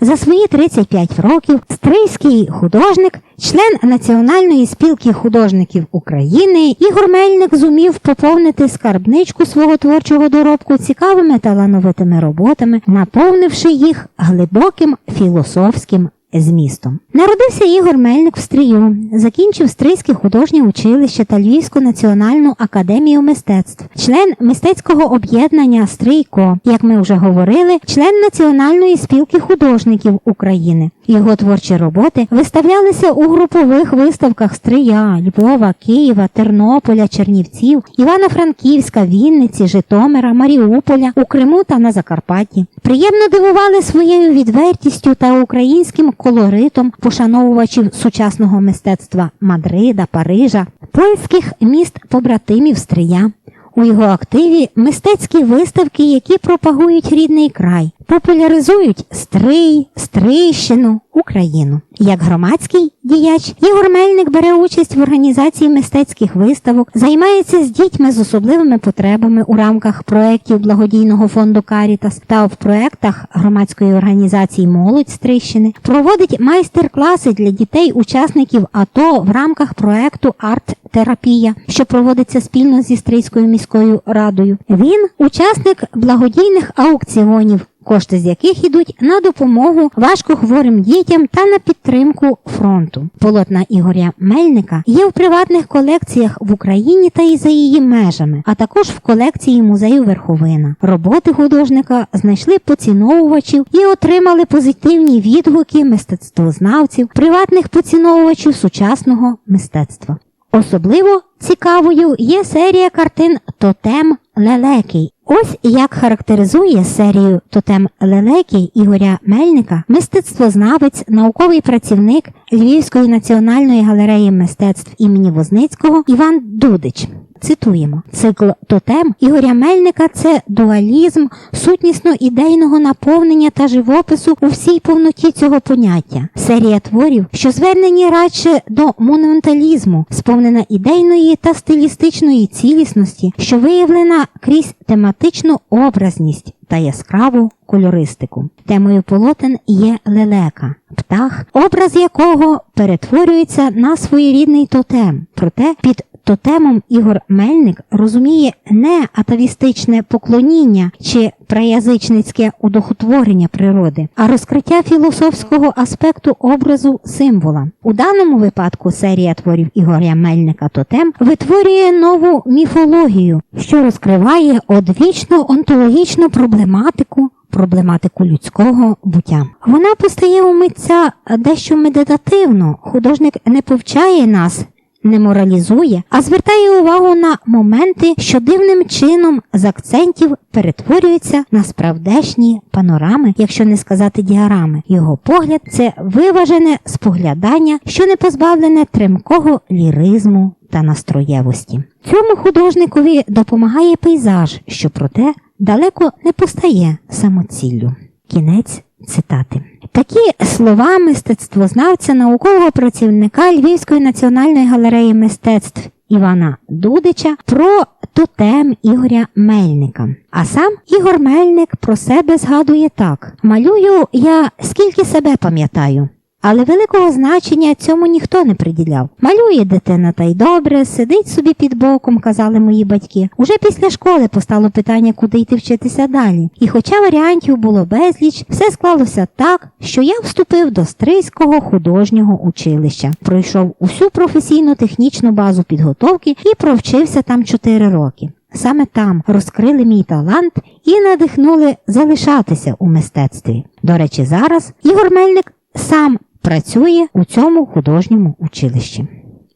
За свої 35 років стрийський художник, член Національної спілки художників України Ігор Мельник зумів поповнити скарбничку свого творчого доробку цікавими талановитими роботами, наповнивши їх глибоким філософським змістом. Народився Ігор Мельник в Стрію, закінчив Стрийське художнє училище та Львівську національну академію мистецтв, член мистецького об'єднання Стрийко, як ми вже говорили, член Національної спілки художників України. Його творчі роботи виставлялися у групових виставках Стрия, Львова, Києва, Тернополя, Чернівців, Івано-Франківська, Вінниці, Житомира, Маріуполя, у Криму та на Закарпатті. Приємно дивували своєю відвертістю та українським колоритом пошановувачів сучасного мистецтва Мадрида, Парижа, польських міст побратимів Стрия. У його активі мистецькі виставки, які пропагують рідний край, популяризують Стрий, Стрийщину, Україну. Як громадський діяч, Ігор Мельник бере участь в організації мистецьких виставок, займається з дітьми з особливими потребами у рамках проєктів благодійного фонду Карітас та в проєктах громадської організації Молодь Стрийщини, проводить майстер-класи для дітей-учасників АТО в рамках проєкту Арт-терапія, що проводиться спільно зі Стрийською міською радою. Він учасник благодійних аукціонів кошти з яких йдуть на допомогу важкохворим дітям та на підтримку фронту. Полотна Ігоря Мельника є в приватних колекціях в Україні та і за її межами, а також в колекції музею Верховина. Роботи художника знайшли поціновувачів і отримали позитивні відгуки мистецтвознавців, приватних поціновувачів сучасного мистецтва. Особливо цікавою є серія картин Тотем Лелекий. Ось як характеризує серію Тотем Лелекий Ігоря Мельника мистецтвознавець, науковий працівник Львівської національної галереї мистецтв імені Возницького Іван Дудич. Цитуємо, цикл Тотем Ігоря Мельника це дуалізм сутнісно ідейного наповнення та живопису у всій повноті цього поняття. Серія творів, що звернені радше до монументалізму, сповнена ідейної та стилістичної цілісності, що виявлена крізь тематичну образність та яскраву кольористику. Темою полотен є лелека, птах, образ якого перетворюється на своєрідний тотем. Проте під Тотемом Ігор Мельник розуміє не атавістичне поклоніння чи праязичницьке удохотворення природи, а розкриття філософського аспекту образу символа. У даному випадку серія творів Ігоря Мельника Тотем витворює нову міфологію, що розкриває одвічну онтологічну проблематику. Проблематику людського буття. Вона постає у митця дещо медитативно. Художник не повчає нас не моралізує, а звертає увагу на моменти, що дивним чином з акцентів перетворюються на справдешні панорами, якщо не сказати діарами. Його погляд це виважене споглядання, що не позбавлене тремкого ліризму та настроєвості. Цьому художникові допомагає пейзаж, що проте далеко не постає самоціллю. Кінець цитати. Такі слова мистецтвознавця, наукового працівника Львівської національної галереї мистецтв Івана Дудича про тотем Ігоря Мельника. А сам Ігор Мельник про себе згадує так: малюю я скільки себе пам'ятаю. Але великого значення цьому ніхто не приділяв. Малює дитина та й добре, сидить собі під боком, казали мої батьки. Уже після школи постало питання, куди йти вчитися далі. І хоча варіантів було безліч, все склалося так, що я вступив до Стрийського художнього училища, пройшов усю професійно-технічну базу підготовки і провчився там 4 роки. Саме там розкрили мій талант і надихнули залишатися у мистецтві. До речі, зараз Ігор Мельник сам працює у цьому художньому училищі.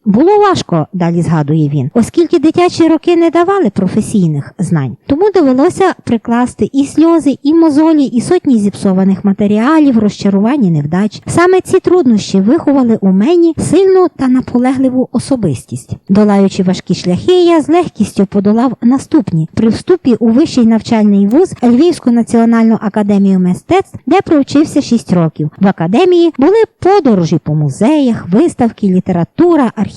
Було важко, далі згадує він, оскільки дитячі роки не давали професійних знань. Тому довелося прикласти і сльози, і мозолі, і сотні зіпсованих матеріалів, розчарувань і невдач. Саме ці труднощі виховали у мені сильну та наполегливу особистість. Долаючи важкі шляхи, я з легкістю подолав наступні при вступі у вищий навчальний вуз Львівську національну академію мистецтв, де провчився 6 років. В академії були подорожі по музеях, виставки, література, архітектура,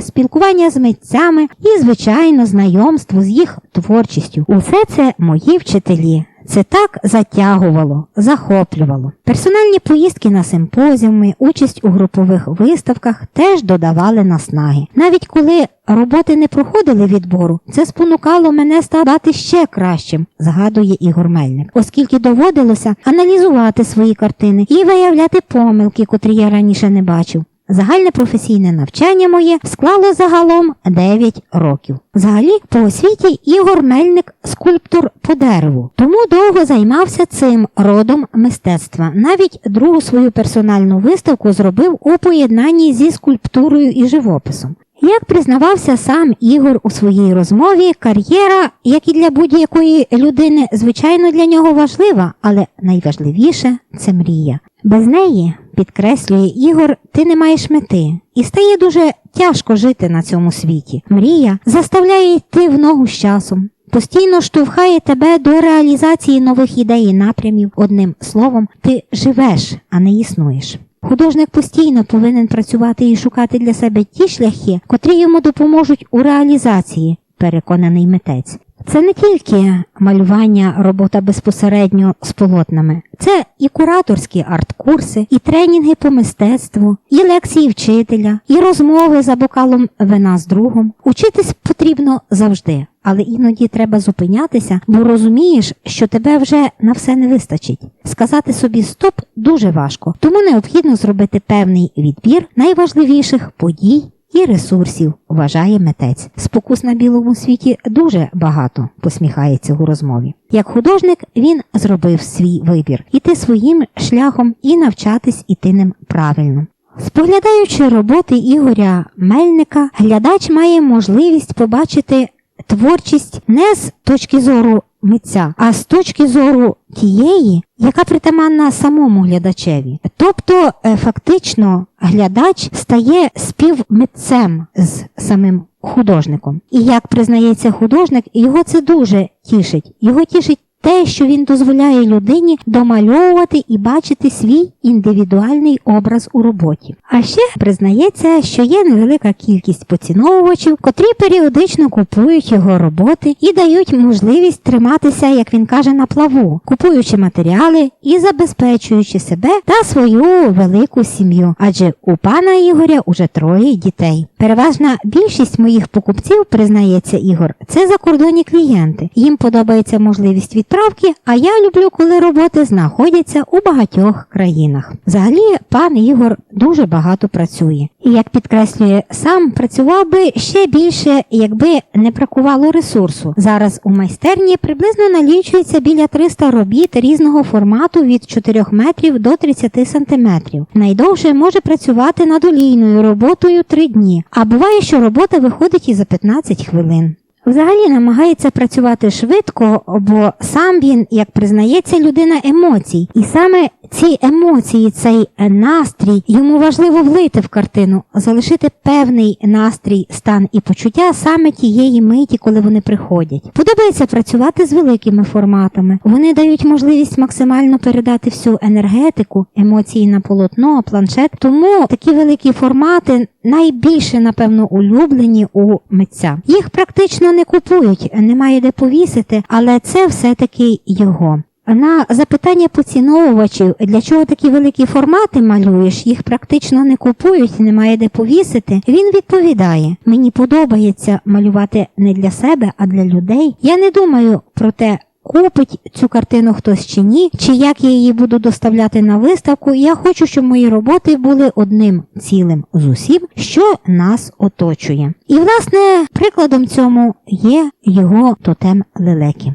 спілкування з митцями і, звичайно, знайомство з їх творчістю. Усе це мої вчителі. Це так затягувало, захоплювало. Персональні поїздки на симпозіуми, участь у групових виставках теж додавали наснаги. Навіть коли роботи не проходили відбору, це спонукало мене ставати ще кращим, згадує Ігор Мельник, оскільки доводилося аналізувати свої картини і виявляти помилки, котрі я раніше не бачив. Загальне професійне навчання моє склало загалом 9 років. Взагалі, по освіті Ігор Мельник скульптор по дереву, тому довго займався цим родом мистецтва. Навіть другу свою персональну виставку зробив у поєднанні зі скульптурою і живописом. Як признавався сам Ігор у своїй розмові, кар'єра, як і для будь-якої людини, звичайно, для нього важлива, але найважливіше це мрія. Без неї, підкреслює Ігор, ти не маєш мети, і стає дуже тяжко жити на цьому світі. Мрія заставляє йти в ногу з часом. Постійно штовхає тебе до реалізації нових ідей і напрямів. Одним словом, ти живеш, а не існуєш. Художник постійно повинен працювати і шукати для себе ті шляхи, котрі йому допоможуть у реалізації, переконаний митець. Це не тільки малювання, робота безпосередньо з полотнами, це і кураторські арт-курси, і тренінги по мистецтву, і лекції вчителя, і розмови за бокалом вина з другом. Учитись потрібно завжди, але іноді треба зупинятися, бо розумієш, що тебе вже на все не вистачить. Сказати собі стоп дуже важко, тому необхідно зробити певний відбір найважливіших подій і ресурсів, вважає митець. Спокус на білому світі дуже багато, посміхається у розмові. Як художник він зробив свій вибір іти своїм шляхом і навчатись іти ним правильно. Споглядаючи роботи Ігоря Мельника, глядач має можливість побачити творчість не з точки зору митця, а з точки зору тієї, яка притаманна самому глядачеві. Тобто, е, фактично, глядач стає співмитцем з самим художником. І як признається художник, його це дуже тішить. Його тішить те, що він дозволяє людині домальовувати і бачити свій індивідуальний образ у роботі. А ще признається, що є невелика кількість поціновувачів, котрі періодично купують його роботи і дають можливість триматися, як він каже, на плаву, купуючи матеріали і забезпечуючи себе та свою велику сім'ю. Адже у пана Ігоря уже троє дітей. Переважна більшість моїх покупців, признається Ігор, це закордонні клієнти. Їм подобається можливість відправки, а я люблю, коли роботи знаходяться у багатьох країнах. Взагалі, пан Ігор дуже багато працює. І як підкреслює сам, працював би ще більше, якби не бракувало ресурсу. Зараз у майстерні приблизно налічується біля 300 робіт різного формату від 4 метрів до 30 сантиметрів. Найдовше може працювати над олійною роботою 3 дні, а буває, що робота виходить і за 15 хвилин. Взагалі намагається працювати швидко, бо сам він, як признається, людина емоцій, і саме ці емоції, цей настрій йому важливо влити в картину, залишити певний настрій, стан і почуття саме тієї миті, коли вони приходять. Подобається працювати з великими форматами. Вони дають можливість максимально передати всю енергетику, емоції на полотно, планшет. Тому такі великі формати найбільше, напевно, улюблені у митця. Їх практично не купують, немає де повісити, але це все-таки його. На запитання поціновувачів, для чого такі великі формати малюєш, їх практично не купують, немає де повісити. Він відповідає: мені подобається малювати не для себе, а для людей. Я не думаю про те. Купить цю картину хтось чи ні, чи як я її буду доставляти на виставку. Я хочу, щоб мої роботи були одним цілим з усім, що нас оточує. І, власне, прикладом цьому є його тотем лелеки.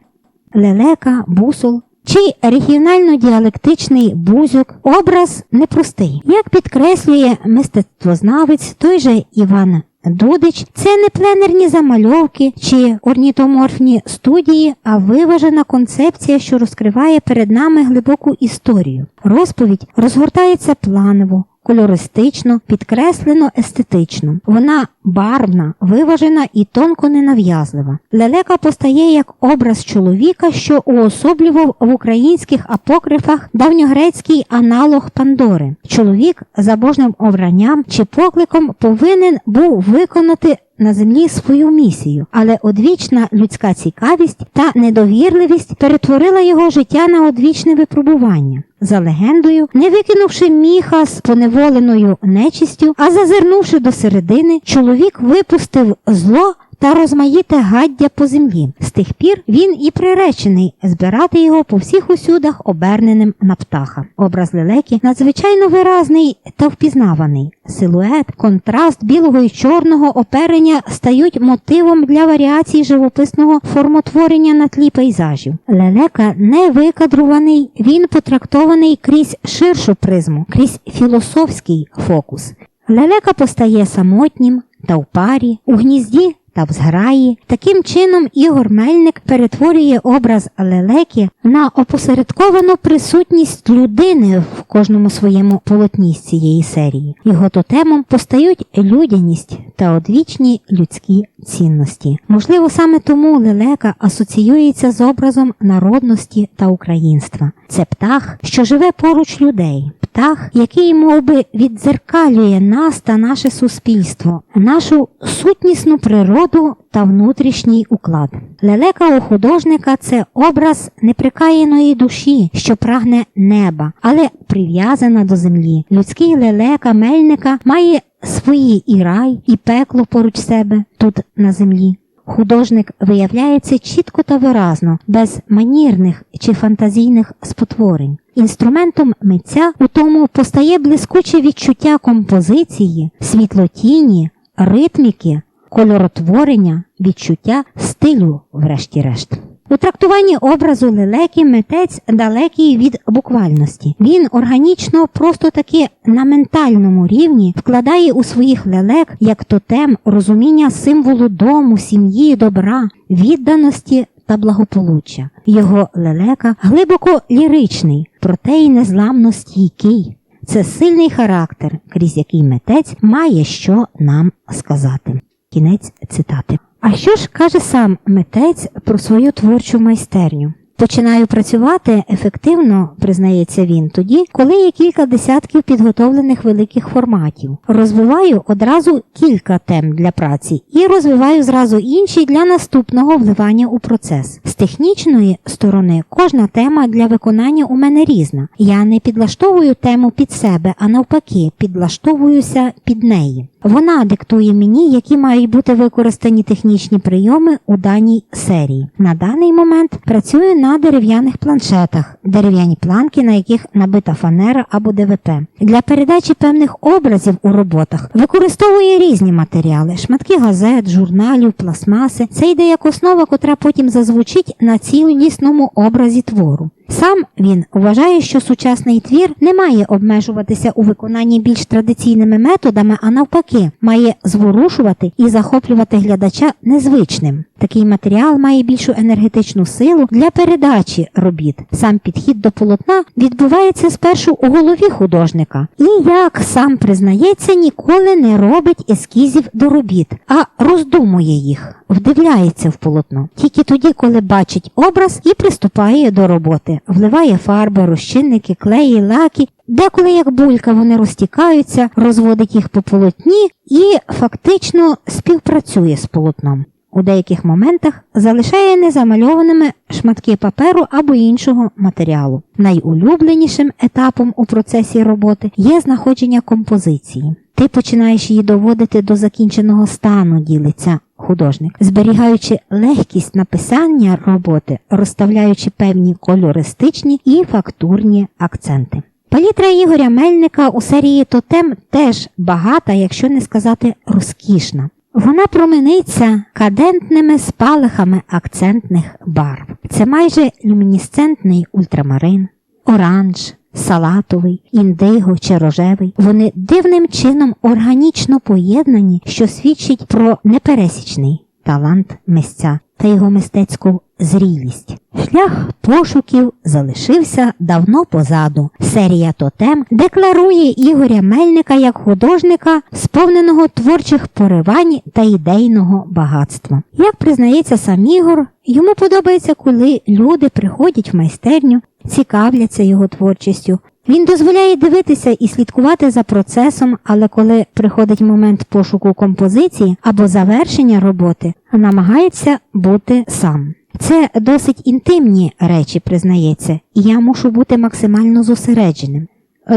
Лелека, бусол чи регіонально-діалектичний бузюк образ непростий. Як підкреслює мистецтвознавець, той же Іван Дудич, це не пленерні замальовки чи орнітоморфні студії, а виважена концепція, що розкриває перед нами глибоку історію. Розповідь розгортається планово, кольористично, підкреслено естетично. Вона барвна, виважена і тонко ненав'язлива. Лелека постає як образ чоловіка, що уособлював в українських апокрифах давньогрецький аналог Пандори. Чоловік за божним обранням чи покликом повинен був виконати на землі свою місію, але одвічна людська цікавість та недовірливість перетворила його життя на одвічне випробування. За легендою, не викинувши міха з поневоленою нечистю, а зазирнувши до середини, чоловік випустив зло та розмаїте гаддя по землі. З тих пір він і приречений збирати його по всіх усюдах, оберненим на птаха. Образ лелеки надзвичайно виразний та впізнаваний. Силует, контраст білого і чорного оперення стають мотивом для варіацій живописного формотворення на тлі пейзажів. Лелека не викадруваний, він потрактований крізь ширшу призму, крізь філософський фокус. Лелека постає самотнім та в парі, у гнізді та в зграї. Таким чином Ігор Мельник перетворює образ лелеки на опосередковану присутність людини в кожному своєму полотні з цієї серії. Його тотемом постають людяність та одвічні людські цінності. Можливо, саме тому лелека асоціюється з образом народності та українства. Це птах, що живе поруч людей, птах, який мов би, віддзеркалює нас та наше суспільство, нашу сутнісну природу та внутрішній уклад. Лелека у художника це образ неприкаяної душі, що прагне неба, але прив'язана до землі. Людський лелека мельника має свої і рай, і пекло поруч себе тут на землі. Художник виявляється чітко та виразно, без манірних чи фантазійних спотворень. Інструментом митця у тому постає блискуче відчуття композиції, світлотіні, ритміки, кольоротворення, відчуття стилю, врешті-решт. У трактуванні образу лелеки митець далекий від буквальності. Він органічно, просто таки на ментальному рівні вкладає у своїх лелек як тотем розуміння символу дому, сім'ї, добра, відданості та благополуччя. Його лелека глибоко ліричний, проте й незламно стійкий. Це сильний характер, крізь який митець має що нам сказати. Кінець цитати. А що ж каже сам митець про свою творчу майстерню? Починаю працювати ефективно, признається він, тоді, коли є кілька десятків підготовлених великих форматів. Розвиваю одразу кілька тем для праці і розвиваю зразу інші для наступного вливання у процес. З технічної сторони кожна тема для виконання у мене різна. Я не підлаштовую тему під себе, а навпаки, підлаштовуюся під неї. Вона диктує мені, які мають бути використані технічні прийоми у даній серії. На даний момент працюю на дерев'яних планшетах, дерев'яні планки, на яких набита фанера або ДВП. Для передачі певних образів у роботах використовує різні матеріали: шматки газет, журналів, пластмаси. Це йде як основа, котра потім зазвучить на цілісному образі твору. Сам він вважає, що сучасний твір не має обмежуватися у виконанні більш традиційними методами, а навпаки, має зворушувати і захоплювати глядача незвичним. Такий матеріал має більшу енергетичну силу для передачі робіт. Сам підхід до полотна відбувається спершу у голові художника, і, як сам признається, ніколи не робить ескізів до робіт, а роздумує їх, вдивляється в полотно. Тільки тоді, коли бачить образ і приступає до роботи, вливає фарби, розчинники, клеї, лаки. Деколи як булька вони розтікаються, розводить їх по полотні і фактично співпрацює з полотном у деяких моментах залишає незамальованими шматки паперу або іншого матеріалу. Найулюбленішим етапом у процесі роботи є знаходження композиції. Ти починаєш її доводити до закінченого стану, ділиться художник, зберігаючи легкість написання роботи, розставляючи певні кольористичні і фактурні акценти. Палітра Ігоря Мельника у серії Тотем теж багата, якщо не сказати розкішна. Вона промениться кадентними спалахами акцентних барв. Це майже люмінесцентний ультрамарин, оранж, салатовий, індиго чи рожевий. Вони дивним чином органічно поєднані, що свідчить про непересічний талант мисця та його мистецьку зрілість. Шлях пошуків залишився давно позаду. Серія Тотем декларує Ігоря Мельника як художника, сповненого творчих поривань та ідейного багатства. Як признається сам Ігор, йому подобається, коли люди приходять в майстерню, цікавляться його творчістю. Він дозволяє дивитися і слідкувати за процесом, але коли приходить момент пошуку композиції або завершення роботи, намагається бути сам. Це досить інтимні речі, признається, і я мушу бути максимально зосередженим.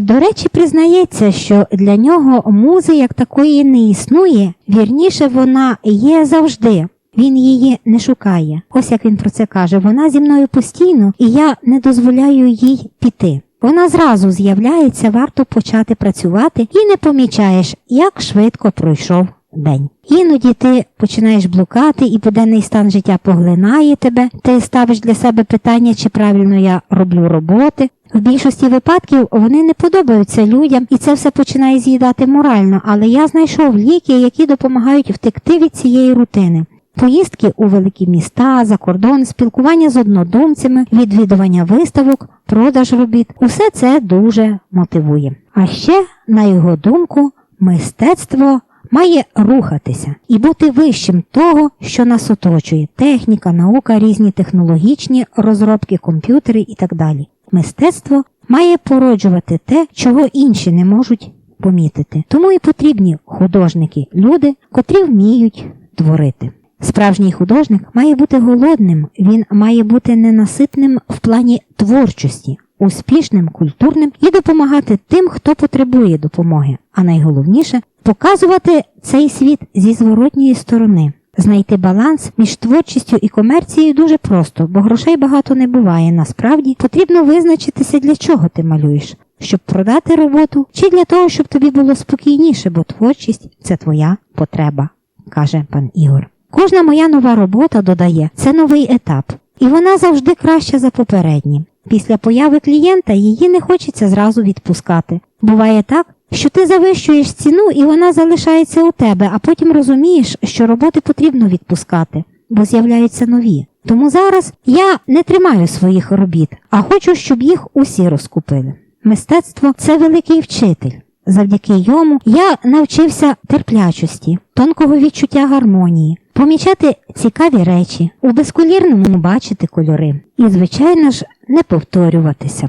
До речі, признається, що для нього музи як такої не існує, вірніше вона є завжди. Він її не шукає. Ось як він про це каже: вона зі мною постійно, і я не дозволяю їй піти. Вона зразу з'являється, варто почати працювати і не помічаєш, як швидко пройшов день. Іноді ти починаєш блукати, і буденний стан життя поглинає тебе, ти ставиш для себе питання, чи правильно я роблю роботи. В більшості випадків вони не подобаються людям, і це все починає з'їдати морально, але я знайшов ліки, які допомагають втекти від цієї рутини. Поїздки у великі міста, за кордон, спілкування з однодумцями, відвідування виставок, продаж робіт усе це дуже мотивує. А ще, на його думку, мистецтво має рухатися і бути вищим того, що нас оточує: техніка, наука, різні технологічні розробки, комп'ютери і так далі. Мистецтво має породжувати те, чого інші не можуть помітити. Тому і потрібні художники, люди, котрі вміють творити. Справжній художник має бути голодним, він має бути ненаситним в плані творчості, успішним, культурним і допомагати тим, хто потребує допомоги. А найголовніше показувати цей світ зі зворотньої сторони. Знайти баланс між творчістю і комерцією дуже просто, бо грошей багато не буває. Насправді потрібно визначитися, для чого ти малюєш, щоб продати роботу, чи для того, щоб тобі було спокійніше, бо творчість це твоя потреба, каже пан Ігор. Кожна моя нова робота додає це новий етап, і вона завжди краща за попередні. Після появи клієнта її не хочеться зразу відпускати. Буває так, що ти завищуєш ціну і вона залишається у тебе, а потім розумієш, що роботи потрібно відпускати, бо з'являються нові. Тому зараз я не тримаю своїх робіт, а хочу, щоб їх усі розкупили. Мистецтво це великий вчитель. Завдяки йому я навчився терплячості, тонкого відчуття гармонії, помічати цікаві речі, у безколірному бачити кольори і, звичайно ж, не повторюватися.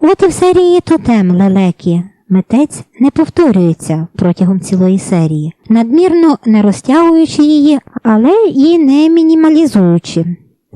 От і в серії Тотем лелекі митець не повторюється протягом цілої серії, надмірно не розтягуючи її, але і не мінімалізуючи.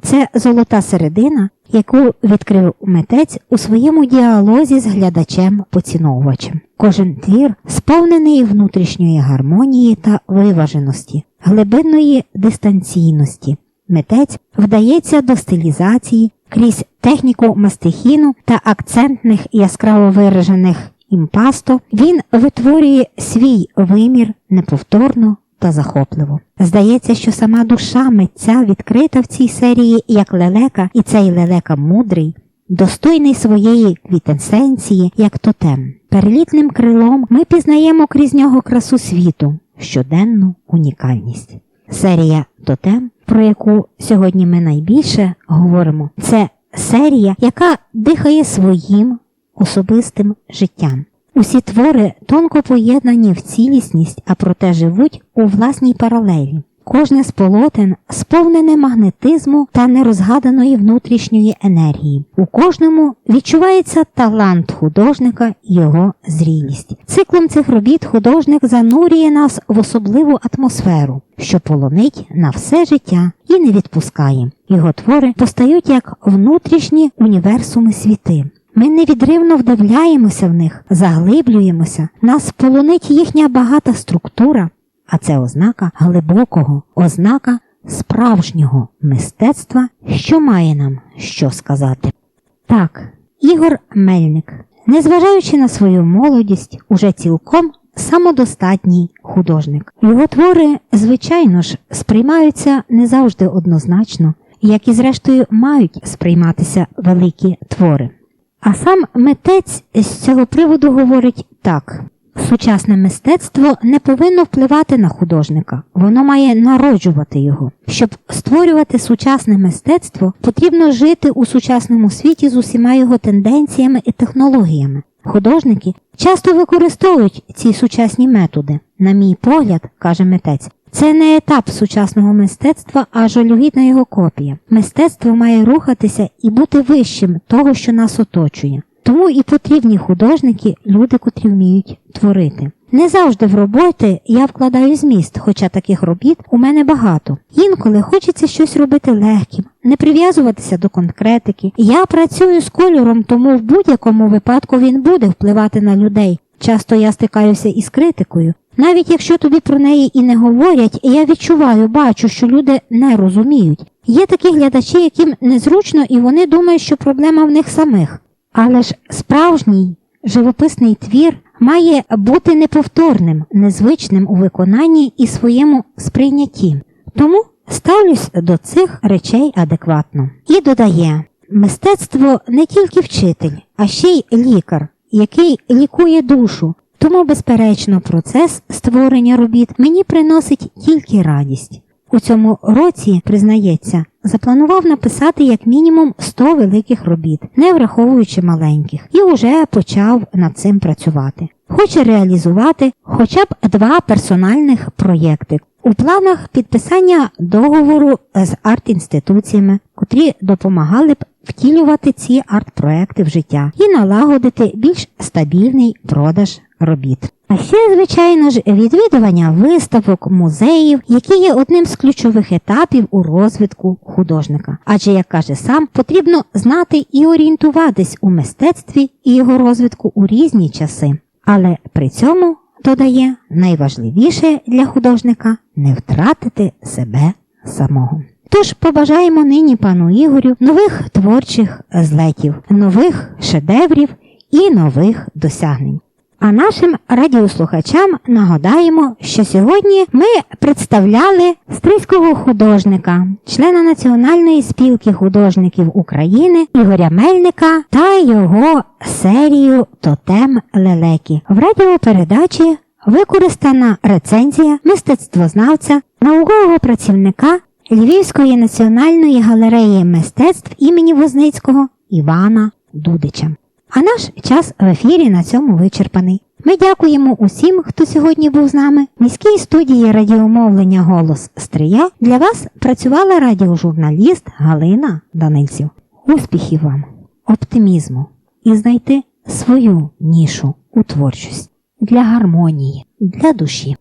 Це золота середина, яку відкрив митець у своєму діалозі з глядачем-поціновувачем. Кожен твір сповнений внутрішньої гармонії та виваженості, глибинної дистанційності. Митець вдається до стилізації крізь техніку мастихіну та акцентних яскраво виражених імпасто, він витворює свій вимір неповторно та захопливо. Здається, що сама душа митця відкрита в цій серії як лелека, і цей лелека мудрий, достойний своєї квітенсенції, як тотем. Перелітним крилом ми пізнаємо крізь нього красу світу, щоденну унікальність. Серія Тотем, про яку сьогодні ми найбільше говоримо, це серія, яка дихає своїм особистим життям. Усі твори тонко поєднані в цілісність, а проте живуть у власній паралелі. Кожне з полотен сповнене магнетизму та нерозгаданої внутрішньої енергії. У кожному відчувається талант художника і його зрілість. Циклом цих робіт художник занурює нас в особливу атмосферу, що полонить на все життя і не відпускає. Його твори постають як внутрішні універсуми світи. Ми невідривно вдивляємося в них, заглиблюємося, нас полонить їхня багата структура, а це ознака глибокого, ознака справжнього мистецтва, що має нам що сказати. Так, Ігор Мельник, незважаючи на свою молодість, уже цілком самодостатній художник. Його твори, звичайно ж, сприймаються не завжди однозначно, як і зрештою мають сприйматися великі твори. А сам митець з цього приводу говорить так. Сучасне мистецтво не повинно впливати на художника, воно має народжувати його. Щоб створювати сучасне мистецтво, потрібно жити у сучасному світі з усіма його тенденціями і технологіями. Художники часто використовують ці сучасні методи. На мій погляд, каже митець, це не етап сучасного мистецтва, а жалюгідна його копія. Мистецтво має рухатися і бути вищим того, що нас оточує. Тому і потрібні художники, люди, котрі вміють творити. Не завжди в роботи я вкладаю зміст, хоча таких робіт у мене багато. Інколи хочеться щось робити легким, не прив'язуватися до конкретики. Я працюю з кольором, тому в будь-якому випадку він буде впливати на людей. Часто я стикаюся із критикою. Навіть якщо тобі про неї і не говорять, я відчуваю, бачу, що люди не розуміють. Є такі глядачі, яким незручно, і вони думають, що проблема в них самих. Але ж справжній живописний твір має бути неповторним, незвичним у виконанні і своєму сприйнятті. Тому ставлюсь до цих речей адекватно. І додає: мистецтво не тільки вчитель, а ще й лікар, який лікує душу. Тому, безперечно, процес створення робіт мені приносить тільки радість. У цьому році, признається, запланував написати як мінімум 100 великих робіт, не враховуючи маленьких, і вже почав над цим працювати. Хоче реалізувати хоча б два персональних проєкти. У планах підписання договору з арт-інституціями, котрі допомагали б втілювати ці арт-проекти в життя і налагодити більш стабільний продаж робіт. А ще, звичайно ж, відвідування виставок, музеїв, які є одним з ключових етапів у розвитку художника. Адже, як каже сам, потрібно знати і орієнтуватись у мистецтві і його розвитку у різні часи. Але при цьому додає найважливіше для художника не втратити себе самого. Тож побажаємо нині пану Ігорю нових творчих злетів, нових шедеврів і нових досягнень. А нашим радіослухачам нагадаємо, що сьогодні ми представляли стрийського художника, члена Національної спілки художників України Ігоря Мельника та його серію Тотем лелеки. В радіопередачі використана рецензія мистецтвознавця, наукового працівника Львівської національної галереї мистецтв імені Возницького Івана Дудича. А наш час в ефірі на цьому вичерпаний. Ми дякуємо усім, хто сьогодні був з нами. В міській студії радіомовлення Голос Стрия для вас працювала радіожурналіст Галина Данильців. Успіхів вам, оптимізму і знайти свою нішу у творчості для гармонії, для душі.